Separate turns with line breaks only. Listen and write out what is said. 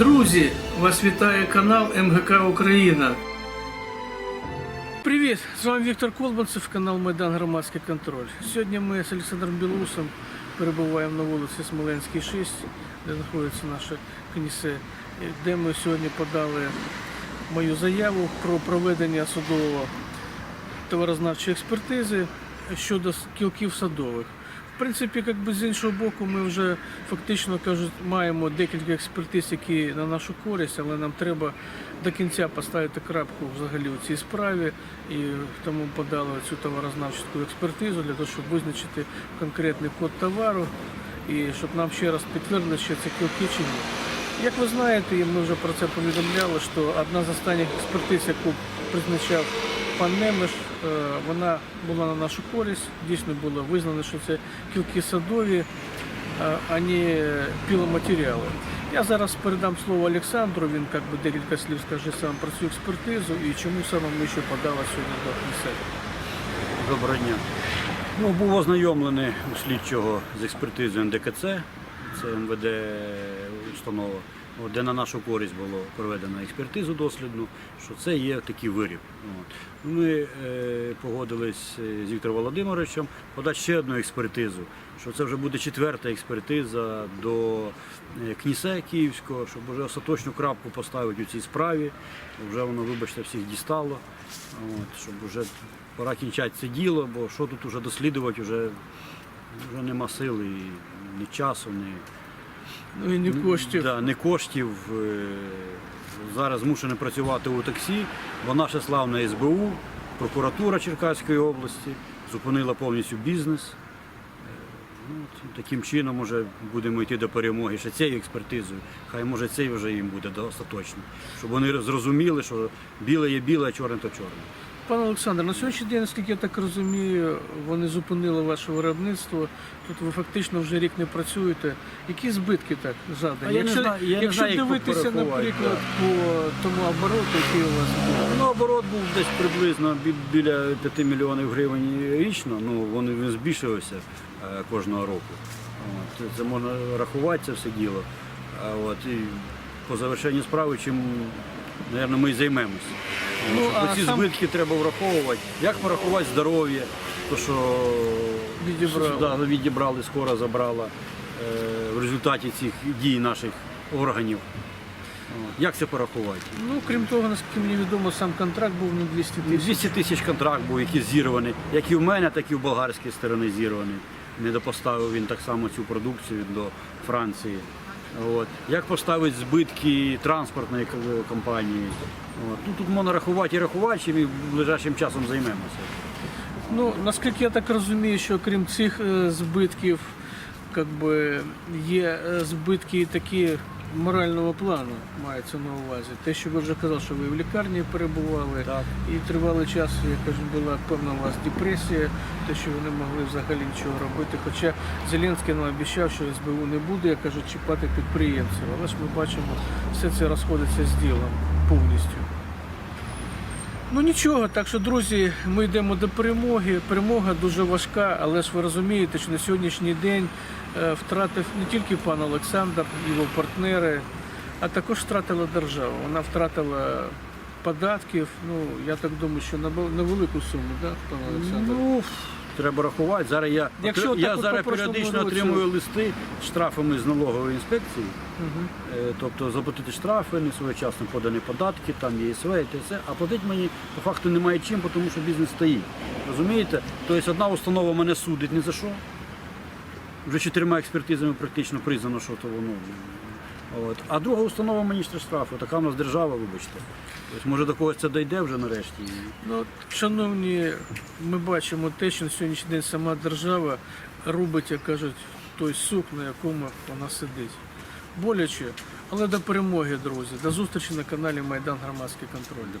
Друзі, вас вітає канал МГК Україна. Привіт! З вами Віктор Колбанцев, канал Майдан Громадський контроль. Сьогодні ми з Олександром Білоусом перебуваємо на вулиці Смоленській 6, де знаходиться наше кнісе, де ми сьогодні подали мою заяву про проведення судового товарознавчої експертизи щодо кілків садових. Принципі, як би з іншого боку, ми вже фактично кажуть, маємо декілька експертиз, які на нашу користь, але нам треба до кінця поставити крапку взагалі у цій справі, і тому подали цю товарознавчу експертизу для того, щоб визначити конкретний код товару і щоб нам ще раз підтвердили, що це кілки чи ні. Як ви знаєте, і ми вже про це повідомляли, що одна з останніх експертиз, яку призначав пан Немеш, е, вона була на нашу користь. Дійсно було визнано, що це кілки садові, а- а не піломатеріали. Я зараз передам слово Олександру, він як би декілька слів скаже сам про цю експертизу і чому саме ми ще подали сьогодні до кінця.
Доброго дня. Ну, був ознайомлений у слідчого з експертизою НДКЦ, це МВД установа, де на нашу користь було проведено експертизу дослідну, що це є такий виріб. Ми е, погодились е, з Віктором Володимировичем подати ще одну експертизу, що це вже буде четверта експертиза до е, кнісе Київського, щоб вже остаточну крапку поставити у цій справі. Вже воно, вибачте, всіх дістало. Щоб вже пора кінчати це діло, бо що тут вже дослідувати, вже, вже нема сили, ні часу, ні,
Ну і не коштів.
Да, ні коштів. Е, Зараз змушений працювати у таксі, бо наша славна СБУ, прокуратура Черкаської області зупинила повністю бізнес. Е, Ну, таким чином вже будемо йти до перемоги ще цією експертизою. Хай може цей вже їм буде до- остаточно. Щоб вони зрозуміли, що біле є біле, а чорне то чорне.
Пане Олександр, на сьогоднішній день, наскільки я так розумію, вони зупинили ваше виробництво. Тут ви фактично вже рік не працюєте. Які збитки так задані?
Я не
якщо
знаю- я не
якщо
знаю, як
дивитися,
порахувати,
наприклад, по тому обороту, який у вас був.
Ну, оборот був десь приблизно бі- біля 5 мільйонів гривень річно. Ну, вони він збільшувався е, кожного року. От, це можна рахувати це все діло. А от, і по завершенню справи, чим, мабуть, ми і займемося.
Ну,
Ну,
а
ці
сам-
збитки треба враховувати. Як порахувати здоров'я, то що
Відібрали.
Да, відібрали, скоро забрала е, в результаті цих дій наших органів. От, Як це порахувати?
Ну, крім того, наскільки мені відомо, сам контракт був на 200 тисяч.
200 тисяч контракт був, який зірваний, як і в мене, так і в болгарській сторони зірваний. Не допоставив він так само цю продукцію до Франції. От. Як поставить збитки транспортної компанії? От. Ну, тут можна рахувати і рахувати, чим і ближайшим часом займемося.
Ну, наскільки я так розумію, що крім цих е, збитків, как би, є е, збитки такі морального плану, мається на увазі. Те, що ви вже казали, що ви в лікарні перебували,
Так.
і тривалий час, я кажу, була певна у вас депресія, те, що ви не могли взагалі нічого робити. Хоча Зеленський нам обіцяв, що СБУ не буде, я кажу, чіпати підприємців. Але ж ми бачимо, все це розходиться з ділом повністю. Ну нічого, так що, друзі, ми йдемо до перемоги. Перемога дуже важка, але ж ви розумієте, що на сьогоднішній день втратив не тільки пан Олександр, його партнери, а також втратила держава. Вона втратила податків. Ну я так думаю, що на велику суму, да, пан Олександр?
Ну, треба рахувати. Зараз я,
Якщо
я зараз періодично отримую листи з штрафами з налогової інспекції. Е, Тобто заплатити штрафи, не своєчасно подані податки, там є СВ, і все, а платити мені по факту немає чим, тому що бізнес стоїть. Розумієте? Тобто одна установа мене судить ні за що. Вже чотирма експертизами практично признано, що то воно. От. А друга установа мені ще штрафи. Така в нас держава, вибачте. Тобто, може до когось це дійде вже нарешті.
Ну, шановні, ми бачимо те, що на сьогоднішній день сама держава робить, як кажуть, той сук, на якому вона сидить. Боляче, але до перемоги, друзі. До зустрічі на каналі Майдан Громадський контроль.